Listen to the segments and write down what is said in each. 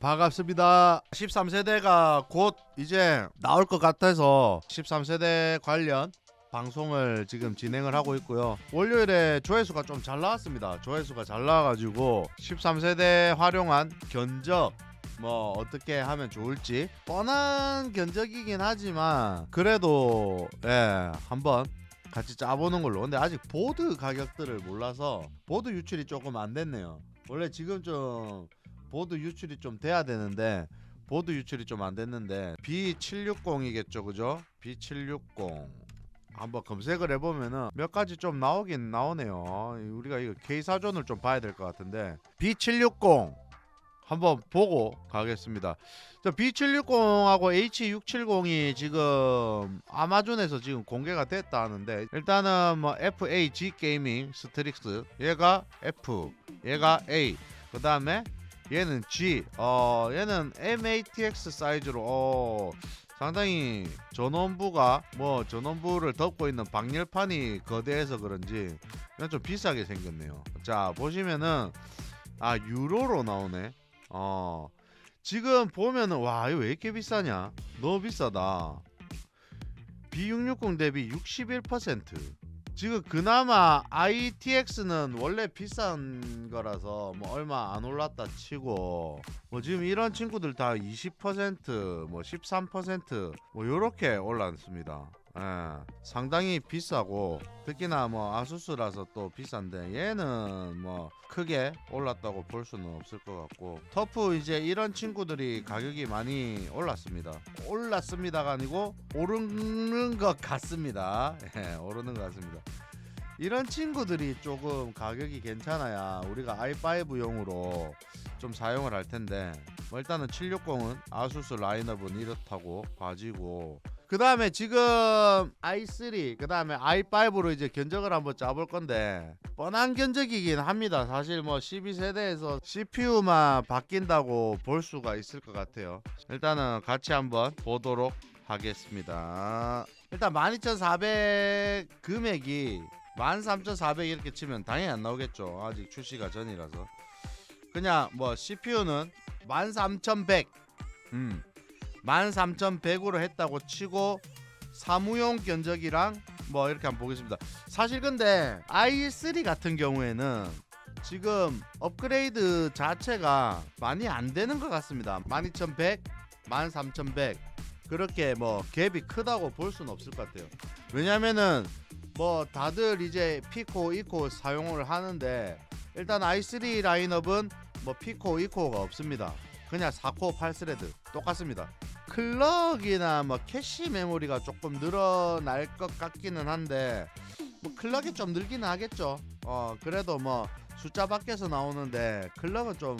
반갑습니다. 13세대가 곧 이제 나올 것 같아서 13세대 관련 방송을 지금 진행을 하고 있고요. 월요일에 조회수가 좀 잘 나왔습니다. 조회수가 잘 나와가지고 13세대 활용한 견적 뭐 어떻게 하면 좋을지 뻔한 견적이긴 하지만 그래도 예 한번 같이 짜보는 걸로. 근데 아직 보드 가격들을 몰라서 보드 유출이 조금 안 됐네요. 원래 지금 좀 보드 유출이 좀 돼야 되는데 보드 유출이 좀 안 됐는데 B760이겠죠, 그죠? B760 한번 검색을 해보면은 몇 가지 좀 나오긴 나오네요. 우리가 이거 K사전을 좀 봐야 될 것 같은데 B760 한번 보고 가겠습니다. 저 B760하고 H670이 지금 아마존에서 지금 공개가 됐다 하는데 일단은 뭐 FAG 게이밍 스트릭스 얘가 F 얘가 A 그 다음에 얘는 G 어 얘는 MATX 사이즈로 어 상당히 전원부가 뭐 전원부를 덮고 있는 방열판이 거대해서 그런지 그냥 좀 비싸게 생겼네요. 자 보시면은 아 유로로 나오네. 어 지금 보면은 와 이거 왜 이렇게 비싸냐? 너무 비싸다. B660 대비 61%. 지금 그나마 ITX는 원래 비싼 거라서 뭐 얼마 안 올랐다 치고 뭐 지금 이런 친구들 다 20%뭐 13%뭐 요렇게 올랐습니다. 예, 상당히 비싸고 특히나 뭐 아수스라서 또 비싼데 얘는 뭐 크게 올랐다고 볼 수는 없을 것 같고 터프 이제 이런 친구들이 가격이 많이 올랐습니다. 올랐습니다가 아니고 오르는 것 같습니다. 예, 오르는 것 같습니다. 이런 친구들이 조금 가격이 괜찮아야 우리가 i5용으로 좀 사용을 할 텐데 뭐 일단은 760은 아수스 라인업은 이렇다고 봐지고 그 다음에 지금 i3 그 다음에 i5로 이제 견적을 한번 짜볼 건데 뻔한 견적이긴 합니다. 사실 뭐 12세대에서 CPU만 바뀐다고 볼 수가 있을 것 같아요. 일단은 같이 한번 보도록 하겠습니다. 일단 12,400 금액이 13,400 이렇게 치면 당연히 안 나오겠죠. 아직 출시가 전이라서. 그냥 뭐 CPU는 13,100 음 13,100으로 했다고 치고 사무용 견적이랑 뭐 이렇게 한번 보겠습니다. 사실 근데 i3 같은 경우에는 지금 업그레이드 자체가 많이 안 되는 것 같습니다. 12,100, 13,100 그렇게 뭐 갭이 크다고 볼 수는 없을 것 같아요. 왜냐면은 뭐 다들 이제 피코, 이코 사용을 하는데 일단 i3 라인업은 뭐 피코, 이코가 없습니다. 그냥 4코어 8스레드 똑같습니다. 클럭이나 뭐 캐시 메모리가 조금 늘어날 것 같기는 한데 뭐 클럭이 좀 늘기는 하겠죠. 어 그래도 뭐 숫자 밖에서 나오는데 클럭은 좀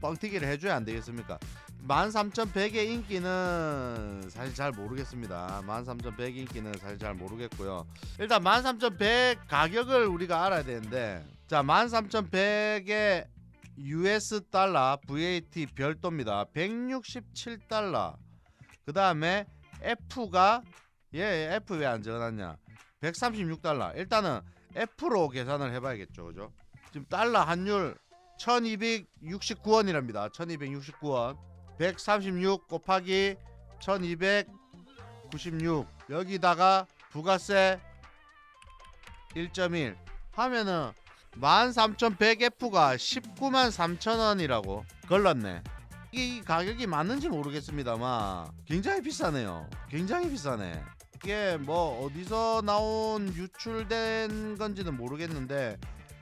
뻥튀기를 해줘야 안 되겠습니까? 13,100의 인기는 사실 잘 모르겠습니다. 13,100 인기는 사실 잘 모르겠고요. 일단 13,100 가격을 우리가 알아야 되는데 자 13,100의 US 달러 VAT 별도입니다. 167달러. 그 다음에 F가 얘 F 왜 안 적어놨냐? 136달러. 일단은 F로 계산을 해봐야겠죠, 그죠? 지금 달러 환율 1,269원이랍니다. 1,269원. 136 곱하기 1,296 여기다가 부가세 1.1 하면은 13,100F가 19만 3천원이라고 걸렀네. 이 가격이 맞는지 모르겠습니다만 굉장히 비싸네요. 굉장히 비싸네. 이게 뭐 어디서 나온 유출된 건지는 모르겠는데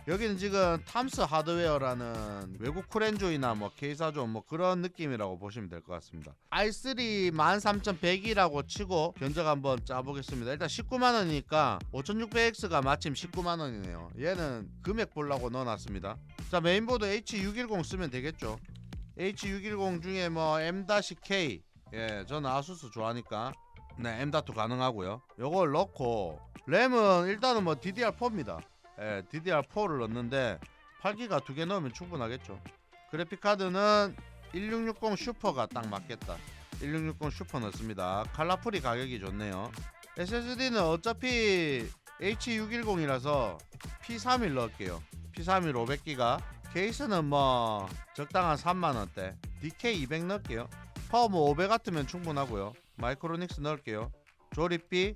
여기는 지금 탐스 하드웨어라는 외국 쿨엔조이나 뭐 K사존 뭐 그런 느낌이라고 보시면 될 것 같습니다. i3 13,100이라고 치고 견적 한번 짜보겠습니다. 일단 19만 원이니까 5600X가 마침 19만 원이네요. 얘는 금액 보려고 넣어놨습니다. 자 메인보드 H610 쓰면 되겠죠. H610 중에 뭐 M-K 예 저는 아수스 좋아하니까 네 M.2 가능하고요. 요걸 넣고 램은 일단은 뭐 DDR4입니다. 예, DDR4를 넣는데 8기가 두 개 넣으면 충분하겠죠. 그래픽 카드는 1660 슈퍼가 딱 맞겠다. 1660 슈퍼 넣습니다. 칼라풀이 가격이 좋네요. SSD는 어차피 H610이라서 P31 넣을게요. P31 500기가 케이스는 뭐 적당한 3만 원대. DK 200 넣을게요. 파워 뭐500 같으면 충분하고요. 마이크로닉스 넣을게요. 조립비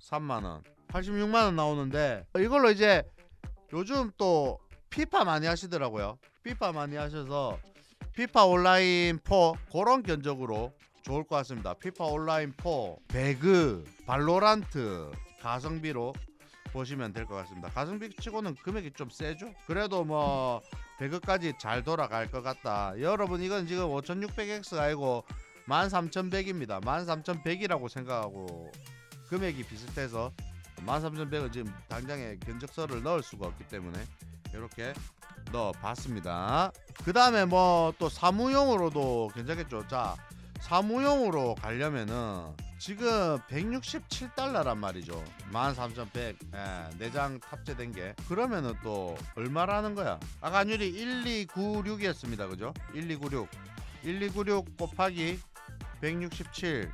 3만 원. 86만 원 나오는데 이걸로 이제 요즘 또 피파 많이 하시더라고요. 피파 많이 하셔서 피파 온라인 4 그런 견적으로 좋을 것 같습니다. 피파 온라인 4, 배그, 발로란트 가성비로 보시면 될 것 같습니다. 가성비 치고는 금액이 좀 세죠. 그래도 뭐 배그까지 잘 돌아갈 것 같다. 여러분 이건 지금 5600X 아니고 13100입니다. 13100이라고 생각하고 금액이 비슷해서 13100은 지금 당장에 견적서를 넣을 수가 없기 때문에 이렇게 넣어봤습니다. 그 다음에 뭐 또 사무용으로도 괜찮겠죠. 자 사무용으로 가려면은 지금 167달러란 말이죠. 13,100 예, 내장 탑재된 게 그러면은 또 얼마라는 거야? 아간율이 1296이었습니다. 그죠? 1296 1296 곱하기 167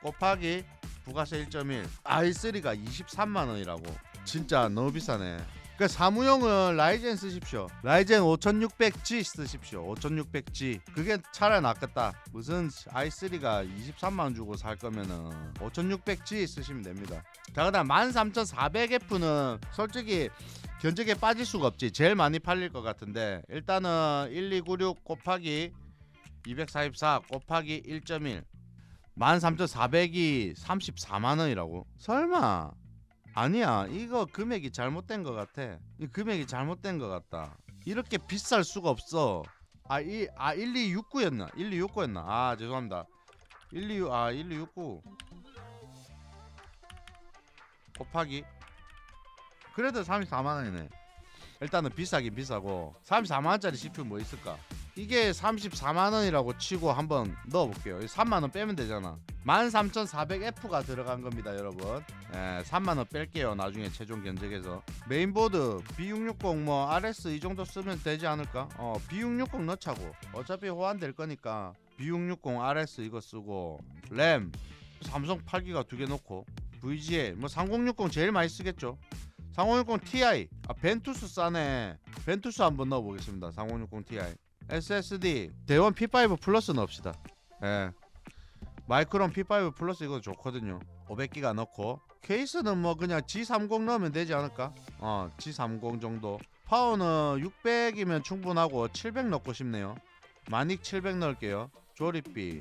곱하기 부가세 1.1 i3가 23만 원이라고 진짜 너무 비싸네. 그 사무용은 라이젠 쓰십시오. 라이젠 5600G 쓰십시오. 5600G. 그게 차라리 낫겠다. 무슨 i3가 23만 원 주고 살 거면은 5600G 쓰시면 됩니다. 자, 그다음 13400F는 솔직히 견적에 빠질 수가 없지. 제일 많이 팔릴 것 같은데 일단은 1296 곱하기 244 곱하기 1.1 13,400이 34만 원이라고? 설마 아니야. 이거 금액이 잘못된 것 같아. 이 금액이 잘못된 것 같다. 이렇게 비쌀 수가 없어. 아 이 아 1269였나? 1269였나? 아 죄송합니다. 126 아 1269 곱하기. 그래도 34만 원이네. 일단은 비싸긴 비싸고 34만 원짜리 CPU 뭐 있을까 이게 34만 원이라고 치고 한번 넣어볼게요. 3만 원 빼면 되잖아. 13,400F가 들어간 겁니다 여러분. 예, 3만 원 뺄게요 나중에 최종 견적에서. 메인보드 B660 뭐 RS 이 정도 쓰면 되지 않을까? 어 B660 넣자고. 어차피 호환될 거니까 B660 RS 이거 쓰고 램 삼성 8기가 두 개 넣고 VGA 뭐 3060 제일 많이 쓰겠죠. 3060 Ti 아 벤투스 싸네. 벤투스 한번 넣어보겠습니다 3060 Ti SSD 대원 P5 플러스 넣읍시다. 예. 마이크론 P5 플러스 이거 좋거든요. 500기가 넣고. 케이스는 뭐 그냥 G30 넣으면 되지 않을까? 어 G30 정도. 파워는 600이면 충분하고 700 넣고 싶네요. 마닉 700 넣을게요. 조립비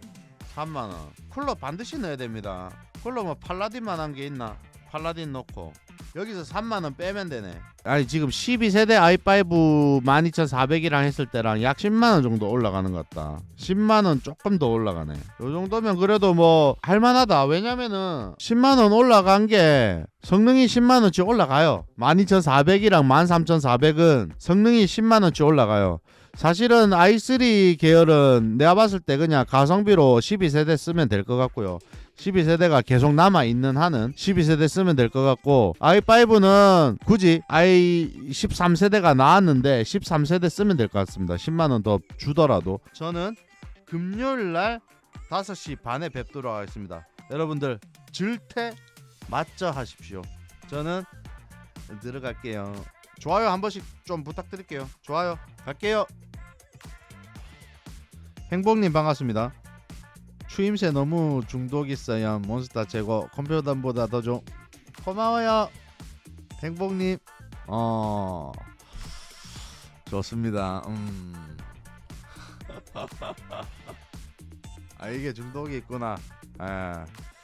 3만원. 쿨러 반드시 넣어야 됩니다. 쿨러 뭐 팔라딘만 한 게 있나 팔라딘 넣고. 여기서 3만원 빼면 되네. 아니 지금 12세대 i5 12400이랑 했을 때랑 약 10만원 정도 올라가는 것 같다. 10만원 조금 더 올라가네. 요 정도면 그래도 뭐 할만하다. 왜냐면은 10만원 올라간 게 성능이 10만원치 올라가요. 12400이랑 13400은 성능이 10만원치 올라가요. 사실은 i3 계열은 내가 봤을 때 그냥 가성비로 12세대 쓰면 될 것 같고요 12세대가 계속 남아 있는 한은 12세대 쓰면 될 것 같고 i5는 굳이 i13세대가 나왔는데 13세대 쓰면 될 것 같습니다. 10만 원 더 주더라도 저는 금요일 날 5시 반에 뵙도록 하겠습니다. 여러분들 절대 맞저 하십시오. 저는 들어갈게요. 좋아요 한 번씩 좀 부탁드릴게요. 좋아요 갈게요. 행복님 반갑습니다. 추임새 너무 중독 있어요. 몬스터 제거 컴퓨터보다 더좀 고마워요. 행복님. 어 좋습니다. 음. 아 이게 중독이 있구나. 예.